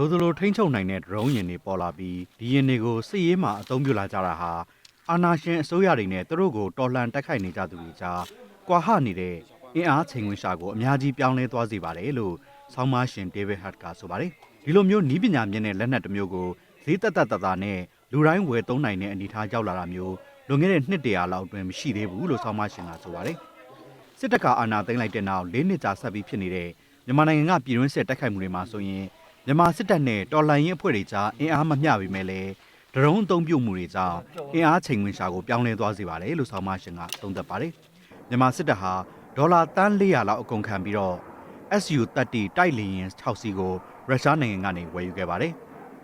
လိုသလိုထိန်းချုပ်နိုင်တဲ့ဒရုန်းယာဉ်တွေပေါ်လာပြီးဒီယာဉ်တွေကိုစစ်ရေးမှာအသုံးပြုလာကြတာဟာအာဏာရှင်အစိုးရတွေနဲ့သူတို့ကိုတော်လှန်တိုက်ခိုက်နေကြသူတွေကြားကွာဟနေတဲ့အင်အားချိန်ခွင်ရှာကိုအများကြီးပြောင်းလဲသွားစေပါတယ်လို့ဆောင်းမရှင်ဒေးဗစ်ဟတ်ကဆိုပါတယ်ဒီလိုမျိုးနီးပညာမြင့်တဲ့လက်နက်တစ်မျိုးကိုဈေးတက်တက်တသားနဲ့လူတိုင်းဝယ်သုံးနိုင်တဲ့အနေအထားရောက်လာတာမျိုးလွန်ခဲ့တဲ့နှစ်တရာလောက်အတွင်းမရှိသေးဘူးလို့ဆောင်းမရှင်ကဆိုပါတယ်စစ်တပ်ကအာဏာသိမ်းလိုက်တဲ့နောက်၄နှစ်ကြာဆက်ပြီးဖြစ်နေတဲ့မြန်မာနိုင်ငံကပြည်တွင်းစစ်တိုက်ခိုက်မှုတွေမှာဆိုရင် မြန်မာစစ်တပ်နဲ့တော်လှန်ရေးအဖွဲ့တွေကြားအင်အားမမျှပေမဲ့လည်းဒရုန်းအုံပြုံမှုတွေကြောင့်အင်အားချိန်ဝင်ရှာကိုပြောင်းလဲသွားစေပါတယ်လို့ဆောင်းမရှင်ကသုံးသပ်ပါတယ်။မြန်မာစစ်တပ်ဟာဒေါ်လာတန်း400လောက်အကုန်ခံပြီးတော့ SU-30 တိုက်လေယာဉ်6စီးကိုရုရှားနိုင်ငံကနေဝယ်ယူခဲ့ပါတယ်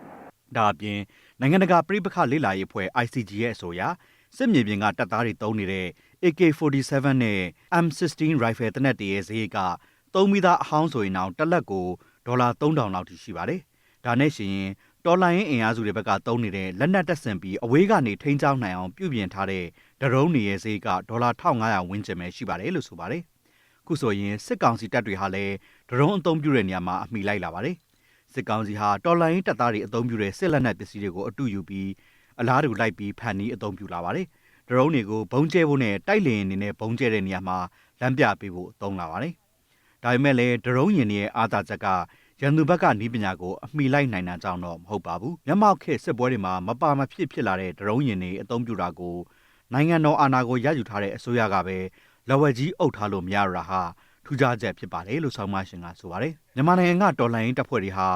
။ဒါအပြင်နိုင်ငံတကာပြည်ပခလေလာရေးအဖွဲ့ ICG ရဲ့အဆိုအရစစ်မြေပြင်ကတပ်သားတွေတုံးနေတဲ့ AK47 နဲ့ M16 rifle တနက်တည်းရဲ့ဈေးကသုံးမိသားအဟောင်းဆိုရင်တော့တစ်လက်ကို ဒေါ်လာ3000လောက်ထိရှိပါတယ်။ဒါနဲ့ရှိရင်တော်လိုင်းရင်အင်အားစုတွေဘက်ကတုံးနေတဲ့လက်နက်တပ်ဆင်ပြီးအဝေးကနေထိန်းချောင်းနိုင်အောင်ပြုပြင်ထားတဲ့ဒရုန်းတွေရဲ့ဈေးကဒေါ်လာ1500ဝန်းကျင်ပဲရှိပါတယ်လို့ဆိုပါတယ်။ခုဆိုရင်စစ်ကောင်စီတပ်တွေဟာလည်းဒရုန်းအသုံးပြုတဲ့နေရာမှာအမိလိုက်လာပါတယ်။စစ်ကောင်စီဟာတော်လိုင်းတပ်သားတွေအသုံးပြုတဲ့စစ်လက်နက်ပစ္စည်းတွေကိုအတူယူပြီးအလားတူလိုက်ပြီးဖန်ပြီးအသုံးပြုလာပါတယ်။ဒရုန်းတွေကိုဘုံကျဲဖို့နဲ့တိုက်လေရင်တွေနဲ့ဘုံကျဲတဲ့နေရာမှာလမ်းပြပေးဖို့သုံးလာပါတယ်။ ဒါပေမဲ့လည်းဒရုန်းရင်တွေရဲ့အာသာချက်ကရန်သူဘက်ကနီးပညာကိုအမိလိုက်နိုင်တာကြောင့်တော့မဟုတ်ပါဘူး။မျက်မှောက်ခေတ်စစ်ပွဲတွေမှာမပါမဖြစ်ဖြစ်လာတဲ့ဒရုန်းရင်တွေအသုံးပြုတာကိုနိုင်ငံတော်အာဏာကိုရယူထားတဲ့အစိုးရကပဲလက်ဝက်ကြီးအုပ်ထားလို့မရတာဟာထူးခြားချက်ဖြစ်ပါတယ်လို့ဆောင်းမရှင်ကဆိုပါတယ်။မြန်မာနိုင်ငံကတော်လှန်ရေးတပ်ဖွဲ့တွေဟာ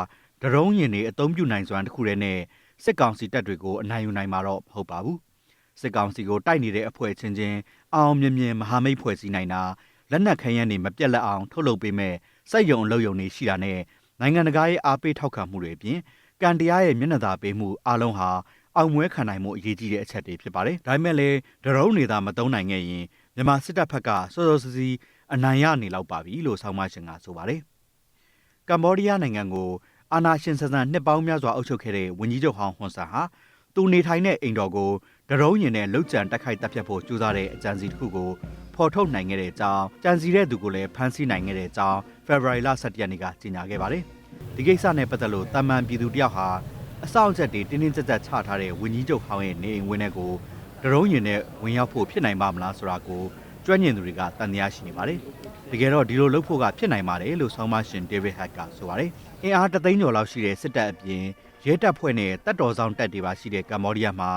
ဒရုန်းရင်တွေအသုံးပြုနိုင်စွမ်းတစ်ခုတည်းနဲ့စစ်ကောင်စီတပ်တွေကိုအနိုင်ယူနိုင်မှာတော့မဟုတ်ပါဘူး။စစ်ကောင်စီကိုတိုက်နေတဲ့အဖွဲ့ချင်းချင်းအောင်မြင်မြင်မဟာမိတ်ဖွဲ့စည်းနိုင်တာ လက်နက်ခဲယမ်းတွေမပြတ်လက်အောင်ထုတ်လုပ်ပေးမဲ့စိုက်ရုံအလုပ်ရုံတွေရှိတာနဲ့နိုင်ငံတကာရဲ့အားပေးထောက်ခံမှုတွေအပြင်ကံတရားရဲ့မျက်နှာသာပေးမှုအလုံးဟာအောင်မွဲခံနိုင်မှုအရေးကြီးတဲ့အချက်တွေဖြစ်ပါတယ်။ဒါပေမဲ့လည်းဒရုန်းတွေသာမသုံးနိုင်ခဲ့ရင်မြန်မာစစ်တပ်ဘက်ကစောစောစီးစီးအနိုင်ရနေလောက်ပါပြီလို့ဆောင်းမရှင်ကဆိုပါတယ်။ကမ္ဘောဒီးယားနိုင်ငံကိုအာနာရှင်ဆန်ဆန်နှစ်ပေါင်းများစွာအုပ်ချုပ်ခဲ့တဲ့ဝန်ကြီးချုပ်ဟောင်းဟွန်ဆန်ဟာ သူနေထိုင်တဲ့အိမ်တော်ကိုဒရုန်းရင်နဲ့လှုပ်ကြံတိုက်ခိုက်တပ်ဖြတ်ဖို့ကြိုးစားတဲ့အကြံစီတစ်ခုကိုဖော်ထုတ်နိုင်ခဲ့တဲ့အကြောင်းကြံစီတဲ့သူကိုလည်းဖမ်းဆီးနိုင်ခဲ့တဲ့အကြောင်းဖေဖော်ဝါရီလ17ရက်နေ့ကကြေညာခဲ့ပါတယ်။ဒီကိစ္စနဲ့ပတ်သက်လို့တာမန်ပြည်သူတယောက်ဟာအဆောင်အချက်တွေတင်းတင်းကြပ်ကြပ်ချထားတဲ့ဝန်ကြီးချုပ်ဟောင်းရဲ့နေအိမ်ဝင်းထဲကိုဒရုန်းရင်နဲ့ဝင်ရောက်ဖို့ဖြစ်နိုင်ပါမလားဆိုတာကိုကျွမ်းကျင်သူတွေကတန်တရားရှိနေပါတယ်။တကယ်တော့ဒီလိုလုပ်ဖို့ကဖြစ်နိုင်ပါတယ်လို့ဆောင်းမရှင်ဒေးဗစ်ဟတ်ကဆိုပါတယ်။အင်အားတသိန်းကျော်လောက်ရှိတဲ့စစ်တပ်အပြင် ရဲတပ်ဖွဲ့နဲ့တပ်တော်ဆောင်တပ်တွေပါရှိတဲ့ကမ္ဘောဒီးယားမှာ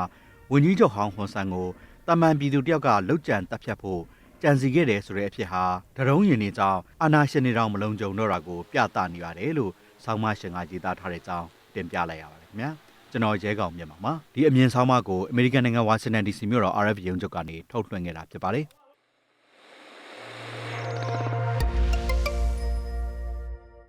ဝန်ကြီးချုပ်ဟောင်းဟွန်ဆန်ကိုတာမန်ပြည်သူတယောက်ကလှုပ်ကြံတပ်ဖြတ်ဖို့ကြံစီခဲ့တယ်ဆိုတဲ့အဖြစ်ဟာဒရုန်းရင်တွေကြောင့်အာနာရှင်တွေတောင်မလုံခြုံတော့တာကိုပြသနေရတယ်လို့ဆောင်းမရှင်ကရေးသားထားတဲ့အကြောင်းတင်ပြလိုက်ရပါတယ်ခင်ဗျာကျွန်တော်ရဲကောင်မြန်မာပါဒီအမြင်ဆောင်းမကိုအမေရိကန်နိုင်ငံဝါရှင်တန် DC မြို့တော် RF ရုံးချုပ်ကနေထုတ်လွှင့်ခဲ့တာဖြစ်ပါတယ်